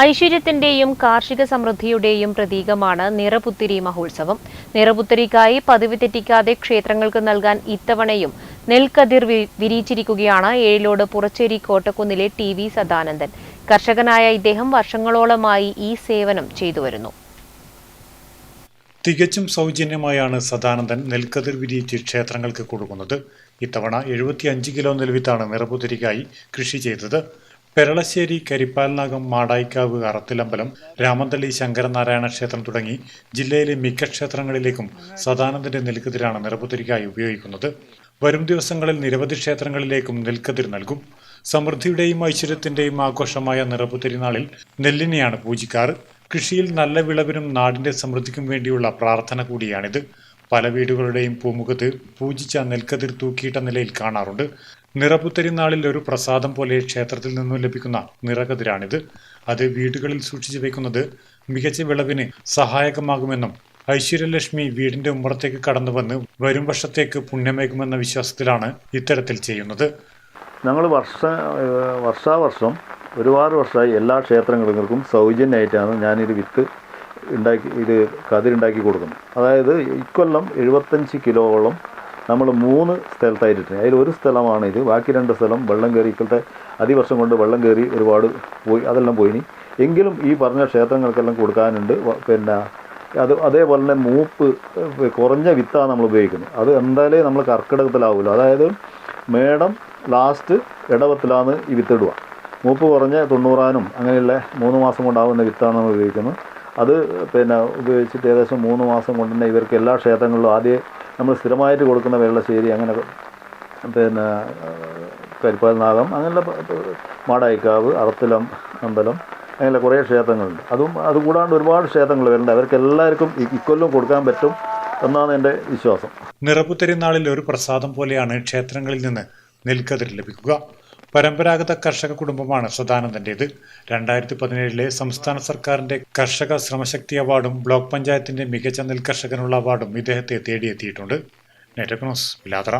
ഐശ്വര്യത്തിന്റെയും കാർഷിക സമൃദ്ധിയുടെയും പ്രതീകമാണ് നിറപുത്തിരി മഹോത്സവം. നിറപുത്തിരിക്കായി പതിവ് തെറ്റിക്കാതെ ക്ഷേത്രങ്ങൾക്ക് നൽകാൻ ഇത്തവണയും നെൽക്കതിർ വിരിയിച്ചിരിക്കുകയാണ് ഏഴിലോട് പുറച്ചേരി കോട്ടക്കുന്നിലെ ടി വി സദാനന്ദൻ. കർഷകനായ ഇദ്ദേഹം വർഷങ്ങളോളമായി ഈ സേവനം ചെയ്തു വരുന്നു തികച്ചും സൗജന്യമായാണ് സദാനന്ദൻ നെൽക്കതിർ വിരിയിച്ച് ക്ഷേത്രങ്ങൾക്ക് കൊടുക്കുന്നത്. ഇത്തവണ എഴുപത്തിയഞ്ച് കിലോ നെൽവിത്താണ് നിറപുത്തിരിക്കായി കൃഷി ചെയ്തത്. പെരളശ്ശേരി കരിപ്പാൽനാഗം മാടായിക്കാവ് അറത്തിലമ്പലം രാമന്തളി ശങ്കരനാരായണ ക്ഷേത്രം തുടങ്ങി ജില്ലയിലെ മിക്ക ക്ഷേത്രങ്ങളിലേക്കും സദാനന്ദന്റെ നെൽക്കതിരാണ് നിറപുത്തിരിക്കായി ഉപയോഗിക്കുന്നത്. വരും ദിവസങ്ങളിൽ നിരവധി ക്ഷേത്രങ്ങളിലേക്കും നെൽക്കതിർ നൽകും. സമൃദ്ധിയുടെയും ഐശ്വര്യത്തിന്റെയും ആഘോഷമായ നിറപുത്തിരി നാളിൽ നെല്ലിനെയാണ് പൂജിക്കാറ്. കൃഷിയിൽ നല്ല വിളവിനും നാടിന്റെ സമൃദ്ധിക്കും വേണ്ടിയുള്ള പ്രാർത്ഥന കൂടിയാണിത്. പല വീടുകളുടെയും പൂമുഖത്ത് പൂജിച്ച നെൽക്കതിർ തൂക്കിയിട്ട നിലയിൽ കാണാറുണ്ട്. നിറപുത്തരി നാളിൽ ഒരു പ്രസാദം പോലെ ക്ഷേത്രത്തിൽ നിന്നും ലഭിക്കുന്ന നിറകതിരാണിത്. അത് വീടുകളിൽ സൂക്ഷിച്ചു വെക്കുന്നത് മികച്ച വിളവിന് സഹായകമാകുമെന്നും ഐശ്വര്യലക്ഷ്മി വീടിന്റെ ഉമ്മറത്തേക്ക് കടന്നു വന്ന് വരും വർഷത്തേക്ക് പുണ്യമേകുമെന്ന വിശ്വാസത്തിലാണ് ഇത്തരത്തിൽ ചെയ്യുന്നത്. ഞങ്ങൾ വർഷ വർഷാവർഷം ഒരുപാട് വർഷമായി എല്ലാ ക്ഷേത്രങ്ങൾക്കും സൗജന്യമായിട്ടാണ് ഞാനിത് വിത്ത് ഉണ്ടാക്കി ഇത് കതിരുണ്ടാക്കി കൊടുക്കുന്നത്. അതായത് ഇക്കൊല്ലം എഴുപത്തഞ്ച് കിലോളം നമ്മൾ മൂന്ന് സ്ഥലത്തായിട്ടുണ്ട്. അതിൽ ഒരു സ്ഥലമാണ് ഇത്. ബാക്കി രണ്ട് സ്ഥലം വെള്ളം കയറി ഇപ്പോഴത്തെ അതിവർഷം കൊണ്ട് വെള്ളം കയറി ഒരുപാട് പോയി അതെല്ലാം പോയിനി എങ്കിലും ഈ പറഞ്ഞ ക്ഷേത്രങ്ങൾക്കെല്ലാം കൊടുക്കാനുണ്ട്. പിന്നെ അത് അതേപോലെ തന്നെ മൂപ്പ് കുറഞ്ഞ വിത്താണ് നമ്മൾ ഉപയോഗിക്കുന്നത്. അത് എന്തായാലും നമ്മൾ കർക്കിടകത്തിലാവില്ല അതായത് മേടം ലാസ്റ്റ് ഇടവത്തിലാണ് ഈ വിത്തിടുക. മൂപ്പ് കുറഞ്ഞ തൊണ്ണൂറാനും അങ്ങനെയുള്ള മൂന്ന് മാസം കൊണ്ടാവുന്ന വിത്താണ് നമ്മൾ ഉപയോഗിക്കുന്നത്. അത് പിന്നെ ഉപയോഗിച്ചിട്ട് ഏകദേശം മൂന്ന് മാസം കൊണ്ട് തന്നെ ഇവർക്ക് എല്ലാ ക്ഷേത്രങ്ങളിലും ആദ്യം നമ്മൾ സ്ഥിരമായിട്ട് കൊടുക്കുന്ന വെള്ളശ്ശേരി അങ്ങനെ പിന്നെ കരിപ്പാൽ നാഗം അങ്ങനെയുള്ള മാടായിക്കാവ് അറത്തിലം അമ്പലം അങ്ങനെ കുറേ ക്ഷേത്രങ്ങളുണ്ട്. അതും അതുകൂടാണ്ട് ഒരുപാട് ക്ഷേത്രങ്ങൾ വരുന്നുണ്ട്. അവർക്ക് എല്ലാവർക്കും ഇക്കൊല്ലം കൊടുക്കാൻ പറ്റും എന്നാണ് എന്റെ വിശ്വാസം. നിറപുത്തരി നാളിൽ ഒരു പ്രസാദം പോലെയാണ് ക്ഷേത്രങ്ങളിൽ നിന്ന് നെൽക്കതിർ ലഭിക്കുക. പരമ്പരാഗത കർഷക കുടുംബമാണ് സദാനന്ദന്റേത്. രണ്ടായിരത്തി പതിനേഴിലെ സംസ്ഥാന സർക്കാരിന്റെ കർഷക ശ്രമശക്തി അവാർഡും ബ്ലോക്ക് പഞ്ചായത്തിന്റെ മികച്ച നെൽകർഷകനുള്ള അവാർഡും ഇദ്ദേഹത്തെ തേടിയെത്തിയിട്ടുണ്ട്. നെറ്റക്നോസ് പിലാത്ര